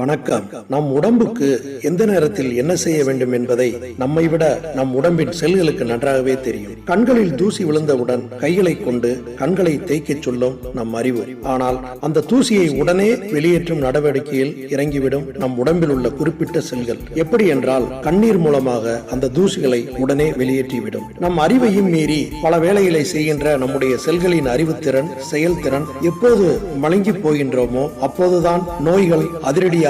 வணக்கம். நம் உடம்புக்கு எந்த நேரத்தில் என்ன செய்ய வேண்டும் என்பதை நம்மை விட நம் உடம்பின் செல்களுக்கு நன்றாகவே தெரியும். கண்களில் தூசி விழுந்தவுடன் கைகளை கொண்டு கண்களை தேய்க்கச் சொல்லும் நம் அறிவு. ஆனால் அந்த தூசியை உடனே வெளியேற்றும் நடவடிக்கையில் இறங்கிவிடும் நம் உடம்பில் உள்ள குறிப்பிட்ட செல்கள். எப்படி என்றால் கண்ணீர் மூலமாக அந்த தூசிகளை உடனே வெளியேற்றிவிடும். நம் அறிவையும் மீறி பல வேலைகளை செய்கின்ற நம்முடைய செல்களின் அறிவுத்திறன் செயல்திறன் எப்போது மலங்கி போகின்றோமோ அப்போதுதான் நோய்கள் அதிரடியாக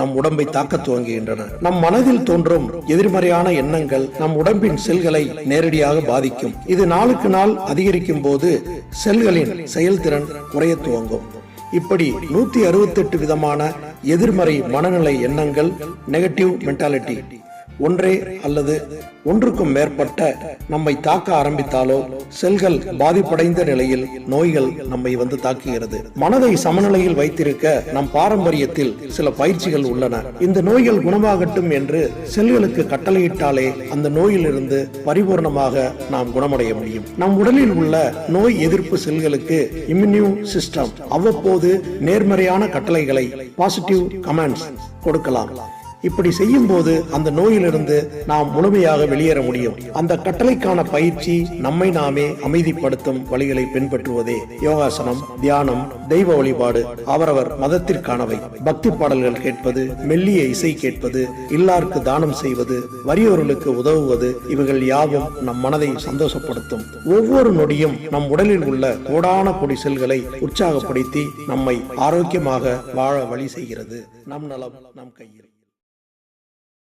நம் உடம்பை தாக்க துவங்குகின்றன. நம் மனதில் தோன்றும் எதிர்மறையான எண்ணங்கள் நம் உடம்பின் செல்களை நேரடியாக பாதிக்கும். இது நாளுக்கு நாள் அதிகரிக்கும் போது செல்களின் செயல்திறன் குறைய துவங்கும். இப்படி நூத்தி அறுபத்தெட்டு விதமான எதிர்மறை மனநிலை எண்ணங்கள் நெகட்டிவ் மென்டாலிட்டி ஒன்றே அல்லது ஒன்றுக்கும் மேற்பட்ட நம்மை தாக்க ஆரம்பித்தாலோ செல்கள் பாதிப்படைந்த நிலையில் நோய்கள் நம்மை வந்து தாக்குகிறது. மனதை சமநிலையில் வைத்திருக்க நம் பாரம்பரியத்தில் சில பயிற்சிகள் உள்ளன. இந்த நோய்கள் குணமாகட்டும் என்று செல்களுக்கு கட்டளையிட்டாலே அந்த நோயிலிருந்து பரிபூர்ணமாக நாம் குணமடைய முடியும். நம் உடலில் உள்ள நோய் எதிர்ப்பு செல்களுக்கு இம்யூன் சிஸ்டம் அவ்வப்போது நேர்மறையான கட்டளைகளை பாசிட்டிவ் கமெண்ட்ஸ் கொடுக்கலாம். இப்படி செய்யும் போது அந்த நோயிலிருந்து நாம் முழுமையாக வெளியேற முடியும். அந்த கட்டளைக்கான பயிற்சி நம்மை நாமே அமைதிப்படுத்தும் வழிகளை பின்பற்றுவதே. யோகாசனம் தியானம் தெய்வ வழிபாடு அவரவர் மதத்திற்கானவை. பக்தி பாடல்கள் கேட்பது மெல்லிய இசை கேட்பது இல்லாருக்கு தானம் செய்வது வறியோர்களுக்கு உதவுவது இவைகள் யாவும் நம் மனதை சந்தோஷப்படுத்தும். ஒவ்வொரு நொடியும் நம் உடலில் உள்ள கோடான கொடி செல்களை உற்சாகப்படுத்தி நம்மை ஆரோக்கியமாக வாழ வழி செய்கிறது. நம் நலம் நம் கையில்